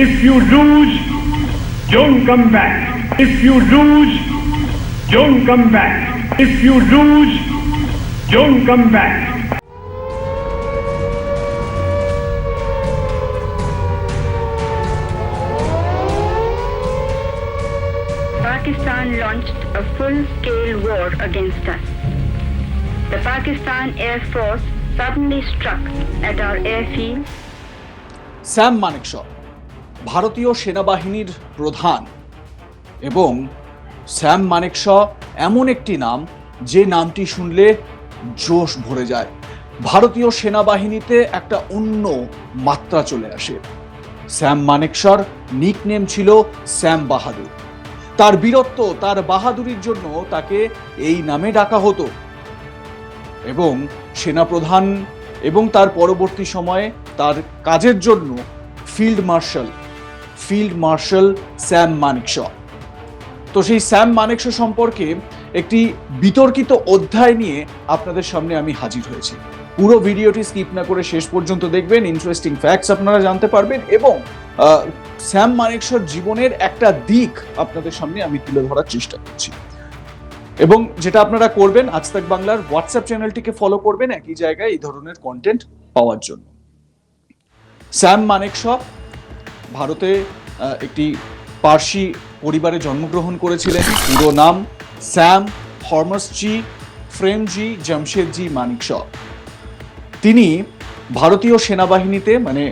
If you lose, don't come back. If you lose, don't come back. If you lose, don't come back. Pakistan launched a full-scale war against us. The Pakistan Air Force suddenly struck at our airfield. Sam Manekshaw ভারতীয় সেনাবাহিনীর প্রধান এবং Sam Manekshaw এমন একটি নাম যে নামটি শুনলে জোশ ভরে যায়। ভারতীয় সেনাবাহিনীতে একটা অন্য মাত্রা চলে আসে। স্যাম মানেকশর নিকনেম ছিল স্যাম বাহাদুর। তার বীরত্ব, তার বাহাদুরির জন্য তাকে এই নামে ডাকা হতো। এবং সেনাপ্রধান এবং তার পরবর্তী সময়ে তার কাজের জন্য field marshal field marshal Sam Manekshaw. তো সেই স্যাম মানেকশ সম্পর্কে একটি বিতর্কিত অধ্যায় নিয়ে আপনাদের সামনে আমি হাজির হয়েছি। পুরো ভিডিওটি স্কিপ না করে শেষ পর্যন্ত দেখবেন ইন্টারেস্টিং ফ্যাক্টস আপনারা জানতে পারবেন এবং স্যাম মানেকশর জীবনের একটা দিক আপনাদের সামনে আমি তুলে ধরার চেষ্টা করছি। এবং যেটা আপনারা করবেন আজ তাক বাংলার হোয়াটসঅ্যাপ চ্যানেলটিকে ফলো করবেন, একই জায়গায় এই ধরনের কন্টেন্ট পাওয়ার জন্য। স্যাম মানেকশ ভারতে একটি পার্সি পরিবারে জন্মগ্রহণ করেছিলেন। পুরো নাম স্যাম হরমসজি, ফ্রেমজি, জামশেদজি মানিকশ তিনি ভারতীয় সেনাবাহিনীতে মানে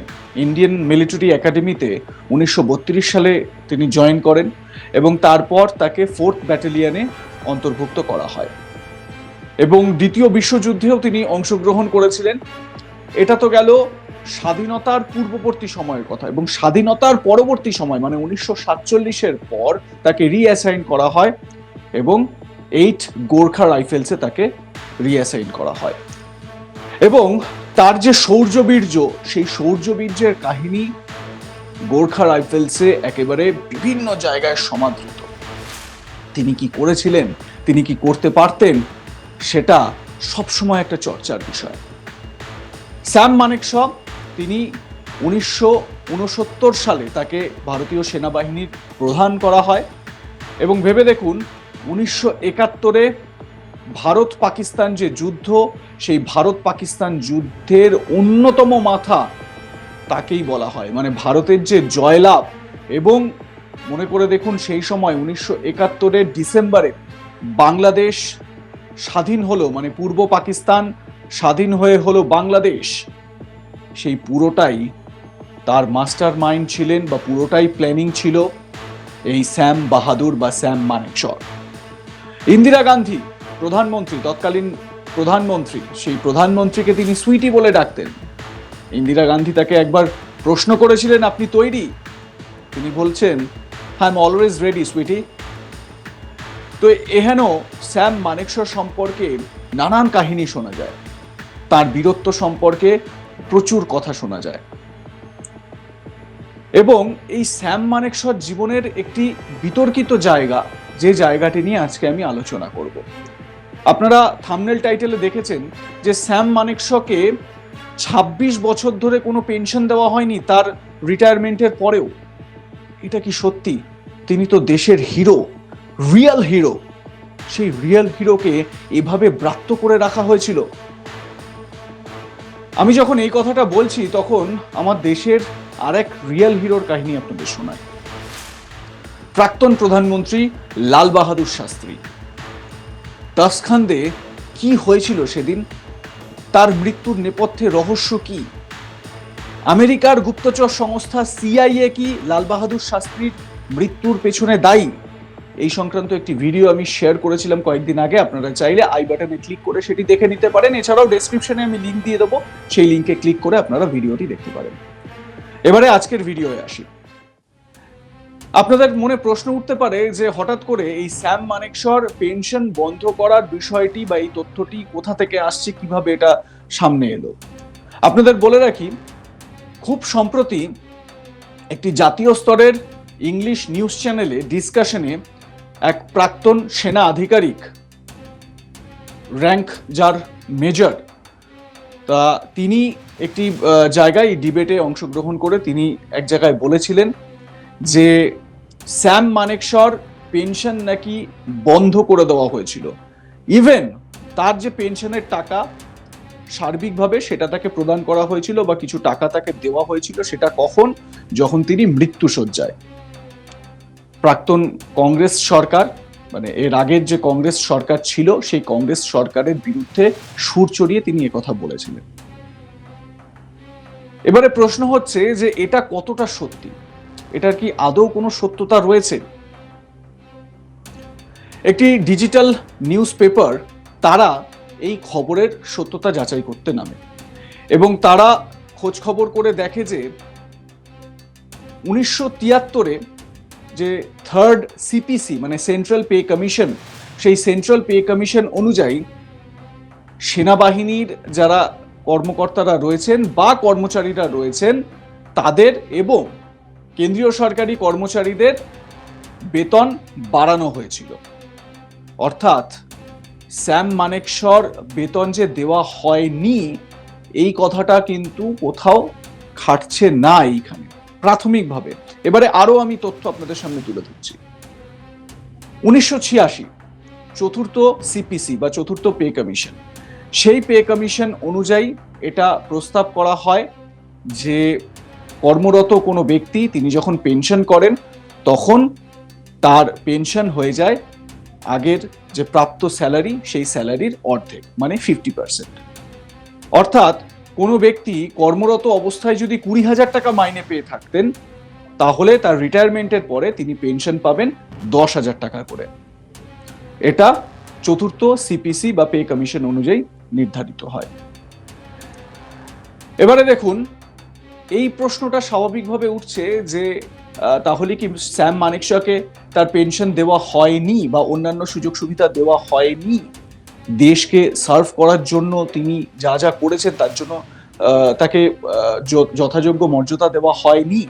ইন্ডিয়ান মিলিটারি একাডেমিতে উনিশশো বত্রিশ সালে তিনি জয়েন করেন এবং তারপর তাকে ফোর্থ ব্যাটালিয়নে অন্তর্ভুক্ত করা হয়। এবং দ্বিতীয় বিশ্বযুদ্ধেও তিনি অংশগ্রহণ করেছিলেন। এটা তো গেল স্বাধীনতার পূর্ববর্তী সময়ের কথা এবং স্বাধীনতার পরবর্তী সময় মানে উনিশশো সাতচল্লিশের পর তাকে রিঅ্যাসাইন করা হয় এবং এইট গোর্খা রাইফেলসে তাকে রিঅ্যাসাইন করা হয়। এবং তার যে শৌর্যবীর্য সেই শৌর্যবীর্যের কাহিনী গোর্খা রাইফেলসে একেবারে বিভিন্ন জায়গায় সমাদৃত। তিনি কি করেছিলেন? তিনি কি করতে পারতেন? সেটা সবসময় একটা চর্চার বিষয়। স্যাম মানেকশ তিনি উনিশশো উনসত্তর সালে তাকে ভারতীয় সেনাবাহিনীর প্রধান করা হয়। এবং ভেবে দেখুন, উনিশশো একাত্তরে ভারত পাকিস্তান যে যুদ্ধ, সেই ভারত পাকিস্তান যুদ্ধের অন্যতম মাথা তাকেই বলা হয়। মানে ভারতের যে জয়লাভ এবং মনে করে দেখুন, সেই সময় উনিশশো একাত্তরের ডিসেম্বরে বাংলাদেশ স্বাধীন হলো। মানে পূর্ব পাকিস্তান স্বাধীন হয়ে হলো বাংলাদেশ। সেই পুরোটাই তার মাস্টার মাইন্ড ছিলেন বা পুরোটাই প্ল্যানিং ছিল এই স্যাম বাহাদুর বা স্যাম মানেকশর। ইন্দিরা গান্ধী, প্রধানমন্ত্রী, তৎকালীন প্রধানমন্ত্রী, সেই প্রধানমন্ত্রীকে তিনি সুইটি বলে ডাকতেন। ইন্দিরা গান্ধী তাকে একবার প্রশ্ন করেছিলেন, আপনি তৈরি? তিনি বলছেন I am always ready sweety তো এহেন স্যাম মানেকশর সম্পর্কে নানান কাহিনী শোনা যায়। তার বীরত্ব সম্পর্কে প্রচুর কথা শোনা যায়। এবং এই স্যাম মানেকশর জীবনের একটি বিতর্কিত জায়গা, যে জায়গাটি নিয়ে আজকে আমি আলোচনা করব। আপনারা থামনেল টাইটেলে দেখেছেন যে স্যাম মানেকশকে ২৬ বছর ধরে কোনো পেনশন দেওয়া হয়নি তার রিটায়ারমেন্টের পরেও। এটা কি সত্যি? তিনি তো দেশের হিরো, রিয়েল হিরো। সেই রিয়েল হিরোকে এভাবে ব্রাত্য করে রাখা হয়েছিল। আমি যখন এই কথাটা বলছি, তখন আমার দেশের আরেক রিয়েল হিরোর কাহিনী আপনাদের শোনায় প্রাক্তন প্রধানমন্ত্রী লাল বাহাদুর শাস্ত্রী। তাসখান্দে কি হয়েছিল সেদিন? তার মৃত্যুর নেপথ্যে রহস্য কি? আমেরিকার গুপ্তচর সংস্থা সিআইএ কি লাল বাহাদুর শাস্ত্রীর মৃত্যুর পেছনে দায়ী? এই সংক্রান্ত একটি ভিডিও আমি শেয়ার করেছিলাম কয়েকদিন আগে, আপনারা চাইলে আই বাটনে ক্লিক করে সেটি দেখে নিতে পারেন। এছাড়াও ডেসক্রিপশনে আমি লিঙ্ক দিয়ে দেবো, সেই লিংকে ক্লিক করে আপনারা ভিডিওটি দেখতে পারেন। এবারে আজকের ভিডিওয়ে আসি। আপনাদের মনে প্রশ্ন উঠতে পারে যে হঠাৎ করে এই স্যাম মানেকশর পেনশন বন্ধ করার বিষয়টি বা এই তথ্যটি কোথা থেকে আসছে, কীভাবে এটা সামনে এলো? আপনাদের বলে রাখি, খুব সম্প্রতি একটি জাতীয় স্তরের ইংলিশ নিউজ চ্যানেলে ডিসকাশনে এক প্রাক্তন সেনা আধিকারিক। র্যাঙ্ক যার মেজর। তা তিনি একটি জায়গায় ডিবেটে অংশগ্রহণ করে তিনি এক জায়গায় বলেছিলেন যে, স্যাম মানেকশর পেনশন নাকি বন্ধ করে দেওয়া হয়েছিল। ইভেন তার যে পেনশনের টাকা, সার্বিকভাবে সেটা তাকে প্রদান করা হয়েছিল বা কিছু টাকা তাকে দেওয়া হয়েছিল সেটা কখন? যখন তিনি মৃত্যুসজ্জায় প্রাক্তন কংগ্রেস সরকার মানে এর আগের যে কংগ্রেস সরকার ছিল, সেই কংগ্রেস সরকারের বিরুদ্ধে সুর চড়িয়ে তিনি কথা বলেছিলেন। এবারে প্রশ্ন হচ্ছে যে এটা কতটা সত্যি? এটার কি আদৌ কোনো সত্যতা রয়েছে? একটি ডিজিটাল নিউজ পেপার তারা এই খবরের সত্যতা যাচাই করতে নামে। এবং তারা খোঁজ খবর করে দেখে যে উনিশশো তিয়াত্তরে যে থার্ড সিপিসি মানে সেন্ট্রাল পে কমিশন সেই সেন্ট্রাল পে কমিশন অনুযায়ী সেনাবাহিনীর যারা কর্মকর্তারা রয়েছেন বা কর্মচারীরা রয়েছেন, তাদের এবং কেন্দ্রীয় সরকারি কর্মচারীদের বেতন বাড়ানো হয়েছিল। অর্থাৎ স্যাম মানেকশর বেতন যে দেওয়া হয়নি, এই কথাটা কিন্তু কোথাও খাটছে না এইখানে। প্রাথমিকভাবে। এবারে আরও আমি তথ্য আপনাদের সামনে তুলে ধরছি। উনিশশো ছিয়াশি, চতুর্থ সিপিসি বা চতুর্থ পে কমিশন সেই পে কমিশন অনুযায়ী এটা প্রস্তাব করা হয় যে কর্মরত কোনো ব্যক্তি, তিনি যখন পেনশন করেন, তখন তার পেনশন হয়ে যায় আগের যে প্রাপ্ত স্যালারি সেই স্যালারির অর্ধেক মানে ফিফটি পার্সেন্ট অর্থাৎ কোনো ব্যক্তি কর্মরত অবস্থায় যদি কুড়ি হাজার টাকা মাইনে পেয়ে থাকতেন, তাহলে তার রিটায়ারমেন্টের পরে তিনি পেনশন পাবেন দশ হাজার টাকা করে। এটা চতুর্থ সিপিসি বা পে কমিশন অনুযায়ী নির্ধারিত হয়। এবারে দেখুন, এই প্রশ্নটা স্বাভাবিকভাবে উঠছে যে তাহলে কি স্যাম মানেকশাকে তার পেনশন দেওয়া হয়নি বা অন্যান্য সুযোগ সুবিধা দেওয়া হয়নি? দেশকে সার্ভ করার জন্য তিনি যা যা করেছেন, তার জন্য তাকে যথাযোগ্য মর্যাদা দেওয়া হয়নি।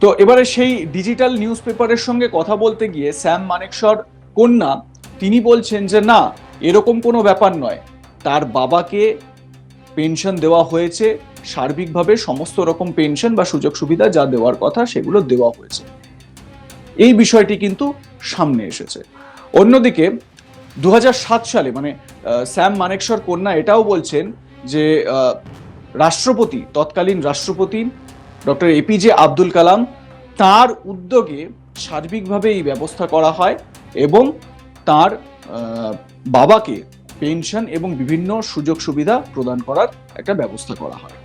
তো এবারে সেই ডিজিটাল নিউজ পেপারের সঙ্গে কথা বলতে গিয়ে স্যাম মানেকশর কন্যা, তিনি বলছেন যে, না, এরকম কোনো ব্যাপার নয়। তার বাবাকে পেনশন দেওয়া হয়েছে। সার্বিকভাবে সমস্ত রকম পেনশন বা সুযোগ সুবিধা যা দেওয়ার কথা, সেগুলো দেওয়া হয়েছে। এই বিষয়টি কিন্তু সামনে এসেছে। অন্যদিকে দু হাজার সাত সালে মানে স্যাম মানেকশর কন্যা এটাও বলছেন যে রাষ্ট্রপতি, তৎকালীন রাষ্ট্রপতি ডক্টর এপিজে আব্দুল কালাম তার উদ্যোগে সার্বিকভাবে এই ব্যবস্থা করা হয় এবং তার বাবাকে পেনশন এবং বিভিন্ন সুযোগ সুবিধা প্রদান করার একটা ব্যবস্থা করা হয়।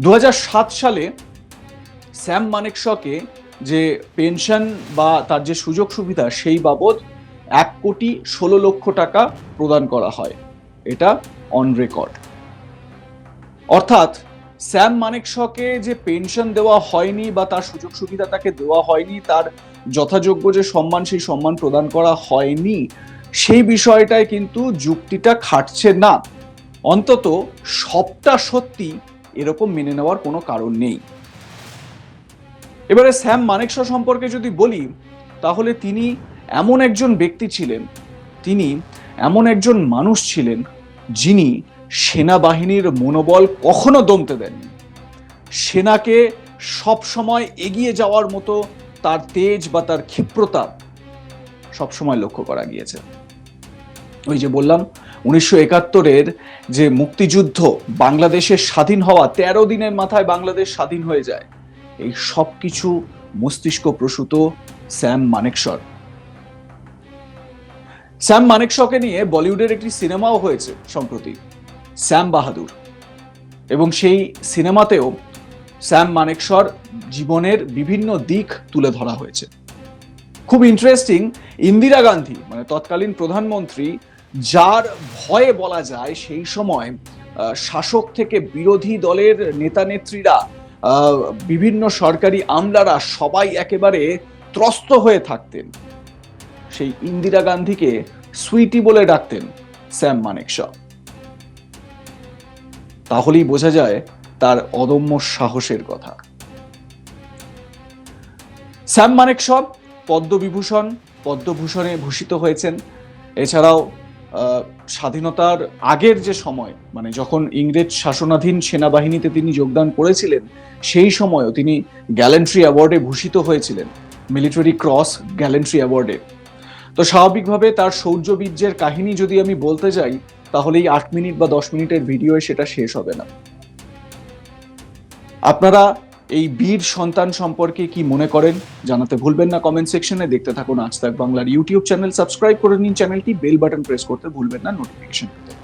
দু হাজার সাত সালে স্যাম মানেকশকে যে পেনশন বা তার যে সুযোগ সুবিধা সেই বাবদ এক কোটি ষোলো লক্ষ টাকা প্রদান করা হয়। এটা অন রেকর্ড অর্থাৎ, স্যাম মানেকশকে যে পেনশন দেওয়া হয়নি বা তার সুযোগ সুবিধা তাকে দেওয়া হয়নি, তার যথাযোগ্য যে সম্মান, সেই সম্মান প্রদান করা হয়নি, সেই বিষয়টায় কিন্তু যুক্তিটা খাটছে না। অন্তত সবটা সত্যি এরকম মেনে নেওয়ার কোনো কারণ নেই। এবারে স্যাম মানেকশ সম্পর্কে যদি বলি, তাহলে তিনি এমন একজন ব্যক্তি ছিলেন, তিনি এমন একজন মানুষ ছিলেন যিনি সেনাবাহিনীর মনোবল কখনো দমতে দেননি। সেনাকে সব সময় এগিয়ে যাওয়ার মতো তার তেজ বা তার ক্ষিপ্রতা সবসময় লক্ষ্য করা গিয়েছে। ওই যে বললাম, উনিশশো একাত্তরের যে মুক্তিযুদ্ধ বাংলাদেশের স্বাধীন হওয়া, তেরো দিনের মাথায় বাংলাদেশ স্বাধীন হয়ে যায়, এই সব কিছু মস্তিষ্ক প্রসূত স্যাম মানেকশর। স্যাম মানেকশকে নিয়ে বলিউডের একটি সিনেমাও হয়েছে সম্প্রতি, স্যাম বাহাদুর। এবং সেই সিনেমাতেও স্যাম মানেকশর জীবনের বিভিন্ন দিক তুলে ধরা হয়েছে। খুব ইন্টারেস্টিং ইন্দিরা গান্ধী মানে তৎকালীন প্রধানমন্ত্রী, যার ভয়ে বলা যায় সেই সময় শাসক থেকে বিরোধী দলের নেতা নেত্রীরা বিভিন্ন সরকারি আমলারা সবাই একেবারে ত্রস্ত হয়ে থাকতেন। সেই ইন্দিরা গান্ধীকে সুইটি বলে ডাকতেন স্যাম মানেকশ তাহলেই বোঝা যায় তার অদম্য সাহসের কথা। স্যাম মানেকশ পদ্মবিভূষণ, পদ্মভূষণে ভূষিত হয়েছেন। এছাড়াও স্বাধীনতার আগের যে সময় মানে যখন ইংরেজ শাসনাধীন সেনাবাহিনীতে তিনি যোগদান করেছিলেন, সেই সময়ও তিনি গ্যালেন্ট্রি অ্যাওয়ার্ডে ভূষিত হয়েছিলেন। মিলিটারি ক্রস গ্যালেন্ট্রি অ্যাওয়ার্ডে। তো স্বাভাবিকভাবে তার শৌর্যবীর্যের কাহিনী যদি আমি বলতে যাই তাহলে এই আট মিনিট বা দশ মিনিটের ভিডিওয়ে সেটা শেষ হবে না। আপনারা এই বীর সন্তান সম্পর্কে কি মনে করেন জানাতে ভুলবেন না কমেন্ট সেকশনে দেখতে থাকুন আজ তাক বাংলার ইউটিউব চ্যানেল সাবস্ক্রাইব করে নিন। চ্যানেলটি বেল বাটন প্রেস করতে ভুলবেন না। নোটিফিকেশন পেতে।